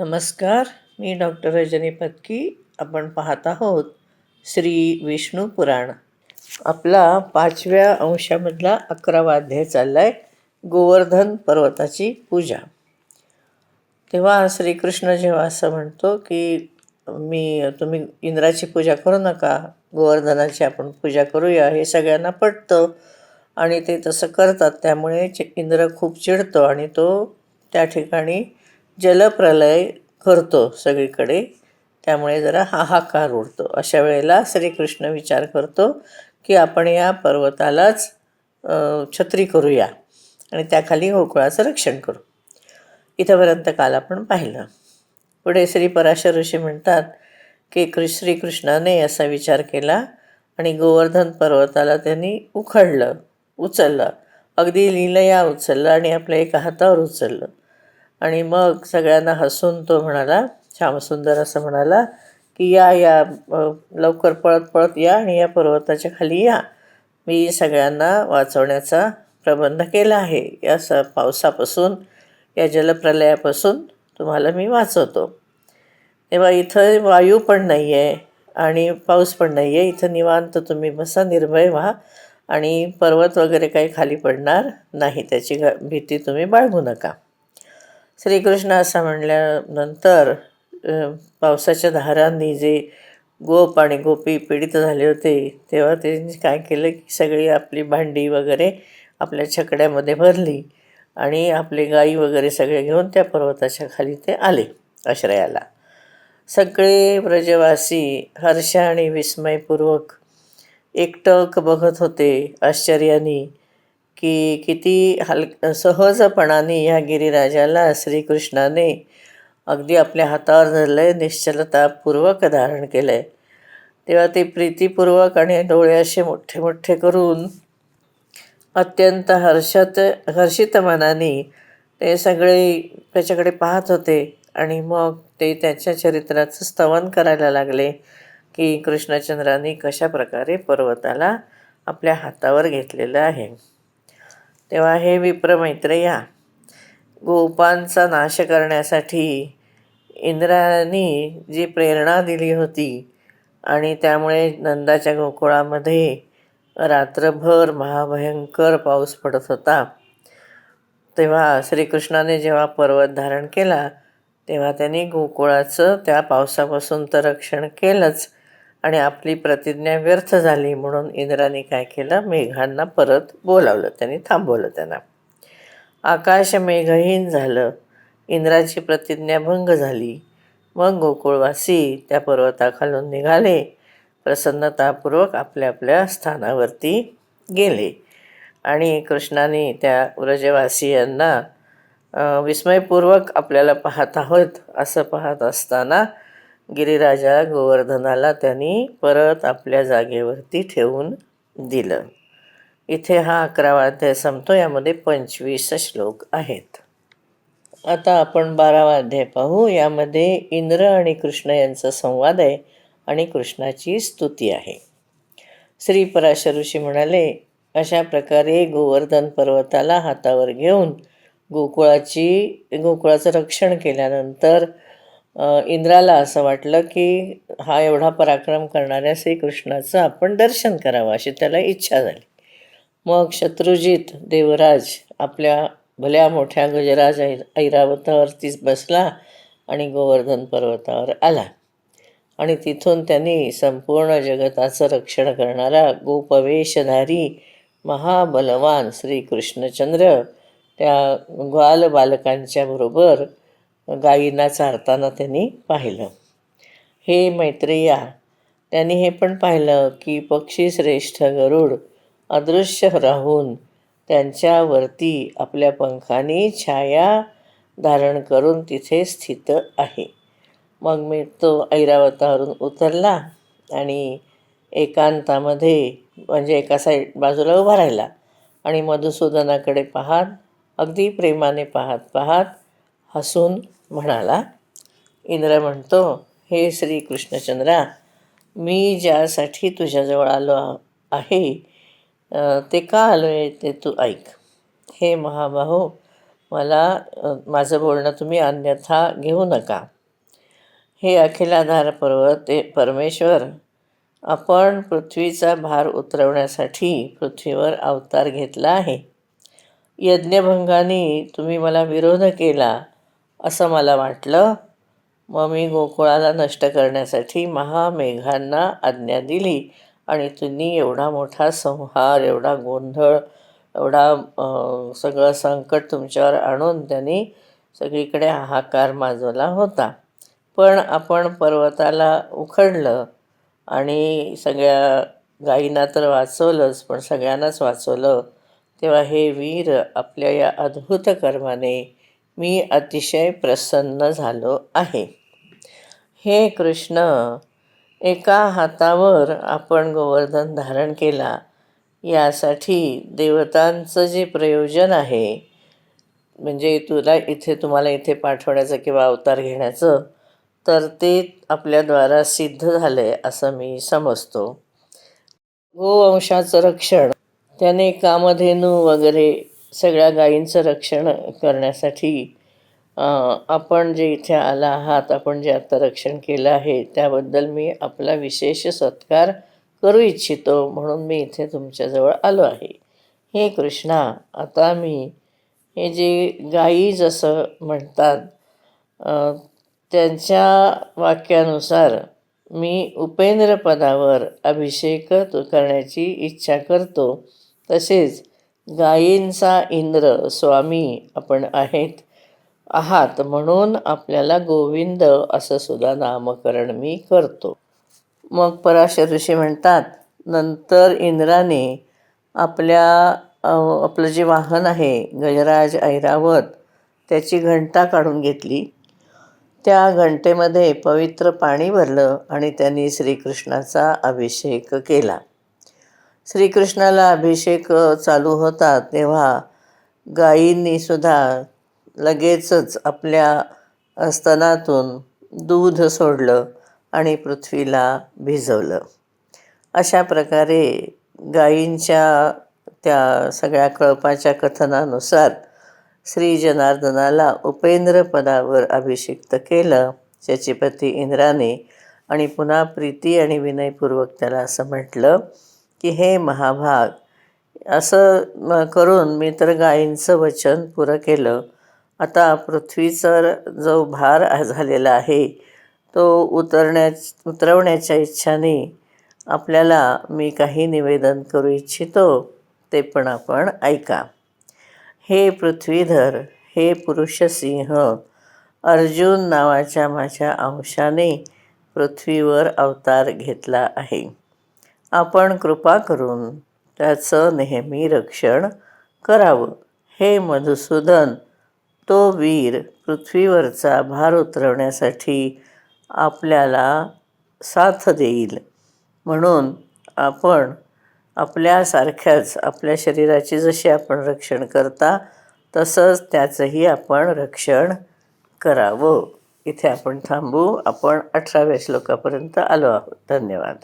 नमस्कार मी डॉक्टर रजनी पत्की. आपण पाहत आहोत श्री विष्णू पुराण. आपला पाचव्या अंशामधला अकरावा अध्याय चालला आहे गोवर्धन पर्वताची पूजा. तेव्हा श्रीकृष्ण जेव्हा असं म्हणतो की मी तुम्ही इंद्राची पूजा करू नका गोवर्धनाची आपण पूजा करूया हे सगळ्यांना पटतं. आणि ते तसं करतात त्यामुळे इंद्र खूप चिडतो आणि तो त्या ठिकाणी जलप्रलय करतो सगळीकडे. त्यामुळे जरा हाहाकार उडतो. अशा वेळेला श्रीकृष्ण विचार करतो की आपण या पर्वतालाच छत्री करूया आणि त्याखाली गोकुळाचं रक्षण करू. इथंपर्यंत काल आपण पाहिलं. पुढे श्री पराशर ऋषी म्हणतात की कृ श्रीकृष्णाने असा विचार केला आणि गोवर्धन पर्वताला त्यांनी उखडलं उचललं. अगदी लिलया उचललं आणि आपल्या एका हातावर उचललं. आणि मग सगळ्यांना हसून तो म्हणाला श्यामसुंदर असं म्हणाला की या या लवकर पळत पळत या आणि या पर्वताच्या खाली या. मी सगळ्यांना वाचवण्याचा प्रबंध केला आहे. या स पावसापासून या जलप्रलयापासून तुम्हाला मी वाचवतो. तेव्हा इथं वायू पण नाही आहे आणि पाऊस पण नाही आहे इथं निवांत तुम्ही बसा निर्भय व्हा आणि पर्वत वगैरे काही खाली पडणार नाही. त्याची ग भीती तुम्ही बाळगू नका. श्रीकृष्ण असं म्हणल्यानंतर पावसाच्या धारांनी जे गोप आणि गोपी पीडित झाले होते तेव्हा त्यांनी काय केलं की सगळी आपली भांडी वगैरे आपल्या छकड्यामध्ये भरली आणि आपले गाई वगैरे सगळे घेऊन त्या पर्वताच्या खाली ते आले आश्रयाला. सगळे व्रजवासी हर्ष आणि विस्मयपूर्वक एकटक बघत होते आश्चर्याने. की किती हल सहजपणाने या गिरीराजाला श्रीकृष्णाने अगदी आपल्या हातावर धरलं आहे निश्चलतापूर्वक धारण केलं आहे तेव्हा ते प्रीतीपूर्वक आणि डोळे असे मोठे मोठे करून अत्यंत हर्षात हर्षित मनाने ते सगळे त्याच्याकडे पाहत होते आणि मग ते त्याच्या चरित्राचं स्तवन करायला लागले की कृष्णचंद्राने कशा प्रकारे पर्वताला आपल्या हातावर घेतलेलं आहे. तेव्हा हे विप्रमैत्रेया गोपांचा नाश करण्यासाठी इंद्राने जी प्रेरणा दिली होती आणि त्यामुळे नंदाच्या गोकुळामध्ये रात्रभर महाभयंकर पाऊस पडत होता. तेव्हा श्रीकृष्णाने जेव्हा पर्वत धारण केला तेव्हा त्यांनी गोकुळाचं त्या पावसापासून तर रक्षण केलंच. आणि आपली प्रतिज्ञा व्यर्थ झाली म्हणून इंद्राने काय केलं? मेघांना परत बोलावलं. त्यांनी थांबवलं त्यांना. आकाश मेघहीन झालं. इंद्राची प्रतिज्ञा भंग झाली. मग गोकुळवासी त्या पर्वताखालून निघाले. प्रसन्नतापूर्वक आपल्या आपल्या स्थानावरती गेले. आणि कृष्णाने त्या व्रजवासियांना विस्मयपूर्वक आपल्याला पाहत आहोत असं पाहत असताना गिरिराजा गोवर्धनाला त्यांनी परत आपल्या जागेवरती ठेवून दिलं. इथे हा अकरावा अध्याय संपतो. यामध्ये पंचवीस श्लोक आहेत. आता आपण बारावा अध्याय पाहू. यामध्ये इंद्र आणि कृष्ण यांचा संवाद आहे आणि कृष्णाची स्तुती आहे. श्री पराशर ऋषी म्हणाले अशा प्रकारे गोवर्धन पर्वताला हातावर घेऊन गोकुळाची गोकुळाचं रक्षण केल्यानंतर इंद्राला असं वाटलं की हा एवढा पराक्रम करणाऱ्या श्रीकृष्णाचं आपण दर्शन करावं अशी त्याला इच्छा झाली. मग शत्रुजित देवराज आपल्या भल्या मोठ्या गजराज ऐ ऐरावतावरतीच बसला आणि गोवर्धन पर्वतावर आला. आणि तिथून त्यांनी संपूर्ण जगताचं रक्षण करणारा गोपवेशधारी महाबलवान श्रीकृष्णचंद्र त्या ग्वाल बालकांच्या बरोबर गायींना चारताना त्यांनी पाहिलं. हे मैत्रेया त्यांनी हे पण पाहिलं की पक्षी श्रेष्ठ गरुड अदृश्य राहून त्यांच्यावरती आपल्या पंखांनी छाया धारण करून तिथे स्थित आहे. मग मी तो ऐरावतावरून उतरला आणि एकांतामध्ये म्हणजे एका साईड बाजूला उभा राहिला आणि मधुसूदनाकडे पाहत अगदी प्रेमाने पाहत पाहत हसून म्हणाला इंद्र म्हणतो हे श्री कृष्णचंद्रा मी ज्यासाठी तुझ्याजवळ आलो आहे ते का आलो आहे ते तू ऐक. हे महाबाहो मला माझं बोलणं तुम्ही अन्यथा घेऊ नका. हे अखिलाधार पर्वत ते परमेश्वर आपण पृथ्वीचा भार उतरवण्यासाठी पृथ्वीवर अवतार घेतला आहे. यज्ञभंगाने तुम्ही मला विरोध केला असं मला वाटलं. मग मी गोकुळाला नष्ट करण्यासाठी महामेघांना आज्ञा दिली. आणि तुम्ही एवढा मोठा संहार एवढा गोंधळ एवढा सगळं संकट तुमच्यावर आणून त्यांनी सगळीकडे हाहाकार माजवला होता. पण आपण पर्वताला उखडलं आणि सगळ्या गायींना तर वाचवलंच पण सगळ्यांनाच वाचवलं. तेव्हा हे वीर आपल्या या अद्भुत कर्माने मी अतिशय प्रसन्न झालो आहे. हे कृष्ण एका हातावर आपण गोवर्धन धारण केला यासाठी देवतांचं जे प्रयोजन आहे म्हणजे तुला इथे तुम्हाला इथे पाठवण्याचं किंवा अवतार घेण्याचं तर ते आपल्याद्वारा सिद्ध झालं आहे असं मी समजतो. गोवंशाचं रक्षण त्याने कामधेनू वगैरे सगळ्या गायींचं रक्षण करण्यासाठी आपण जे इथे आला आहात आपण जे आता रक्षण केलं आहे त्याबद्दल मी आपला विशेष सत्कार करू इच्छितो. म्हणून मी इथे तुमच्याजवळ आलो आहे. हे कृष्णा आता मी हे जे गायी जसं म्हणतात त्यांच्या वाक्यानुसार मी उपेंद्र पदावर अभिषेक तो करण्याची इच्छा करतो. तसेच गायींचा इंद्र स्वामी आपण आहेत आहात म्हणून आपल्याला गोविंद असं सुद्धा नामकरण मी करतो. मग पराशर ऋषी म्हणतात नंतर इंद्राने आपल्या आपलं जे वाहन आहे गजराज ऐरावत त्याची घंटा काढून घेतली. त्या घंटेमध्ये पवित्र पाणी भरलं आणि त्यांनी श्रीकृष्णाचा अभिषेक केला. श्रीकृष्णाला अभिषेक चालू होता तेव्हा गायींनीसुद्धा लगेचच आपल्या स्तनातून दूध सोडलं आणि पृथ्वीला भिजवलं. अशा प्रकारे गायींच्या त्या सगळ्या कळपाच्या कथनानुसार श्री जनार्दनाला उपेंद्र पदावर अभिषिक्त केलं पती इंद्राने आणि पुन्हा प्रीती आणि विनयपूर्वक त्याला असं म्हटलं की हे महाभाग. असं करून मी तर गायींचं वचन पुरं केलं. आता पृथ्वीचा जो भार झालेला आहे तो उतरण्या उतरवण्याच्या इच्छाने आपल्याला मी काही निवेदन करू इच्छितो ते पण आपण ऐका. हे पृथ्वीधर हे पुरुषसिंह अर्जुन नावाच्या माझ्या अंशाने पृथ्वीवर अवतार घेतला आहे. आपण कृपा करून त्याचं नेहमी रक्षण करावं. हे मधुसूदन तो वीर पृथ्वीवरचा भार उतरवण्यासाठी आपल्याला साथ देईल. म्हणून आपण आपल्यासारख्याच आपल्या शरीराची जशी आपण रक्षण करता तसंच त्याचंही आपण रक्षण करावं. इथे आपण थांबू. आपण अठराव्या श्लोकापर्यंत आलो आहोत. धन्यवाद.